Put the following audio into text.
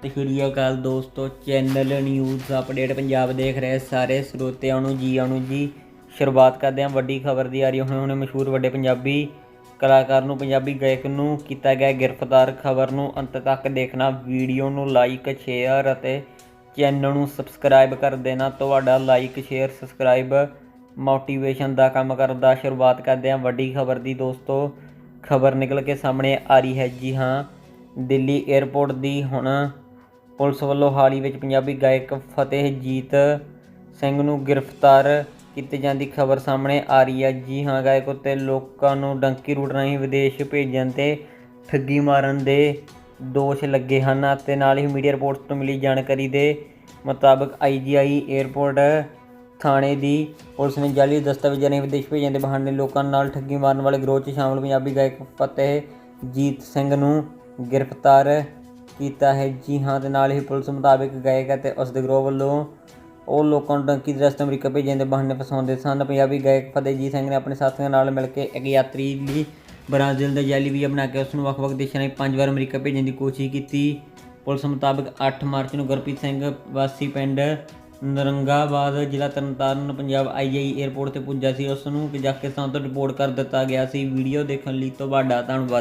ਸਤਿ ਸ਼੍ਰੀ ਅਕਾਲ ਦੋਸਤੋ channel news update Punjab ਦੇਖ ਰਹੇ ਸਾਰੇ ਸਰੋਤਿਆਂ ਨੂੰ ਜੀ ਆਇਆਂ ਜੀ। ਸ਼ੁਰੂਆਤ ਕਰਦੇ ਹਾਂ ਵੱਡੀ ਖਬਰ ਦੀ ਆ ਰਹੀ ਹੁਣ ਹੁਣੇ ਮਸ਼ਹੂਰ ਵੱਡੇ ਪੰਜਾਬੀ ਕਲਾਕਾਰ ਨੂੰ, ਪੰਜਾਬੀ ਗਾਇਕ ਨੂੰ ਕੀਤਾ ਗਿਆ ਗ੍ਰਿਫਤਾਰ ਖਬਰ ਨੂੰ ਅੰਤ ਤੱਕ ਦੇਖਣਾ, ਵੀਡੀਓ ਨੂੰ ਲਾਈਕ ਸ਼ੇਅਰ ਅਤੇ ਚੈਨਲ ਨੂੰ ਸਬਸਕ੍ਰਾਈਬ ਕਰ ਦੇਣਾ। ਤੁਹਾਡਾ ਲਾਈਕ ਸ਼ੇਅਰ ਸਬਸਕ੍ਰਾਈਬ ਮੋਟੀਵੇਸ਼ਨ ਦਾ ਕੰਮ ਕਰਦਾ। ਸ਼ੁਰੂਆਤ ਕਰਦੇ ਹਾਂ ਵੱਡੀ ਖਬਰ ਦੀ ਦੋਸਤੋ, ਖਬਰ ਨਿਕਲ ਕੇ ਸਾਹਮਣੇ ਆ ਰਹੀ ਹੈ। ਜੀ ਹਾਂ, ਦਿੱਲੀ 에ਅਰਪੋਰਟ ਦੀ ਹੁਣ ਪੁਲਿਸ ਵੱਲੋਂ ਹਾਲ ਹੀ ਵਿੱਚ ਪੰਜਾਬੀ ਗਾਇਕ ਫਤਿਹਜੀਤ ਸਿੰਘ ਨੂੰ ਗ੍ਰਿਫਤਾਰ ਕੀਤੇ ਜਾਣ ਦੀ ਖਬਰ ਸਾਹਮਣੇ ਆ ਰਹੀ ਹੈ। ਜੀ ਹਾਂ, ਗਾਇਕ ਉੱਤੇ ਲੋਕਾਂ ਨੂੰ ਡੰਕੀ ਰੂਟ ਰਾਹੀਂ ਵਿਦੇਸ਼ ਭੇਜਣ ਤੇ ਠੱਗੀ ਮਾਰਨ ਦੇ ਦੋਸ਼ ਲੱਗੇ ਹਨ ਅਤੇ ਨਾਲ ਹੀ ਮੀਡੀਆ ਰਿਪੋਰਟਸ ਤੋਂ ਮਿਲੀ ਜਾਣਕਾਰੀ ਦੇ ਮੁਤਾਬਕ ਆਈਜੀਆਈ 에ਅਰਪੋਰਟ ਥਾਣੇ ਦੀ ਪੁਲਿਸ ਨੇ ਜਾਲੀ ਦਸਤਾਵੇਜ਼ਾਂ ਰਾਹੀਂ ਵਿਦੇਸ਼ ਭੇਜਣ ਦੇ ਬਹਾਨੇ ਲੋਕਾਂ ਨਾਲ ਠੱਗੀ ਮਾਰਨ ਵਾਲੇ ਗਰੋਹ 'ਚ ਸ਼ਾਮਲ ਪੰਜਾਬੀ ਗਾਇਕ ਫਤਿਹਜੀਤ ਸਿੰਘ ਨੂੰ ਗ੍ਰਿਫਤਾਰ ਕੀਤਾ ਹੈ। ਜੀ ਹਾਂ ਤੇ ਨਾਲ ਹੀ ਪੁਲਿਸ ਮੁਤਾਬਕ ਗਾਇਕ ਅਤੇ ਉਸ ਦੇ ਗਰੋਹ ਵੱਲੋਂ ਉਹ ਲੋਕਾਂ ਨੂੰ ਡੰਕੀ ਦੇ ਅਮਰੀਕਾ ਭੇਜਣ ਦੇ ਬਹਾਨੇ ਫਸਾਉਂਦੇ ਸਨ। ਪੰਜਾਬੀ ਗਾਇਕ ਫਤਿਹਜੀਤ ਸਿੰਘ ਨੇ ਆਪਣੇ ਸਾਥੀਆਂ ਨਾਲ ਮਿਲ ਕੇ ਇੱਕ ਯਾਤਰੀ ਲਈ ਬ੍ਰਾਜ਼ੀਲ ਦਾ ਜਾਲੀ ਬਣਾ ਕੇ ਉਸ ਨੂੰ ਵੱਖ-ਵੱਖ ਦੇਸ਼ਾਂ ਵਿੱਚ ਪੰਜ ਵਾਰ ਅਮਰੀਕਾ ਭੇਜਣ ਦੀ ਕੋਸ਼ਿਸ਼ ਕੀਤੀ। ਪੁਲਿਸ ਮੁਤਾਬਕ 8 ਮਾਰਚ ਨੂੰ ਗੁਰਪ੍ਰੀਤ ਸਿੰਘ ਵਾਸੀ ਪਿੰਡ ਨਰੰਗਾਬਾਦ, ਜ਼ਿਲ੍ਹਾ ਤਰਨਤਾਰਨ, ਪੰਜਾਬ ਆਈਆਈ 에ਅਰਪੋਰਟ ਤੇ ਪੁੱਜਾ ਸੀ। ਉਸ ਨੂੰ ਕਜ਼ਾਕਿਸਤਾਨ ਤੋਂ ਰਿਪੋਰਟ ਕਰ ਦਿੱਤਾ ਗਿਆ ਸੀ। ਵੀਡੀਓ ਦੇਖਣ ਲਈ ਤੁਹਾਡਾ ਧੰਨਵਾਦ।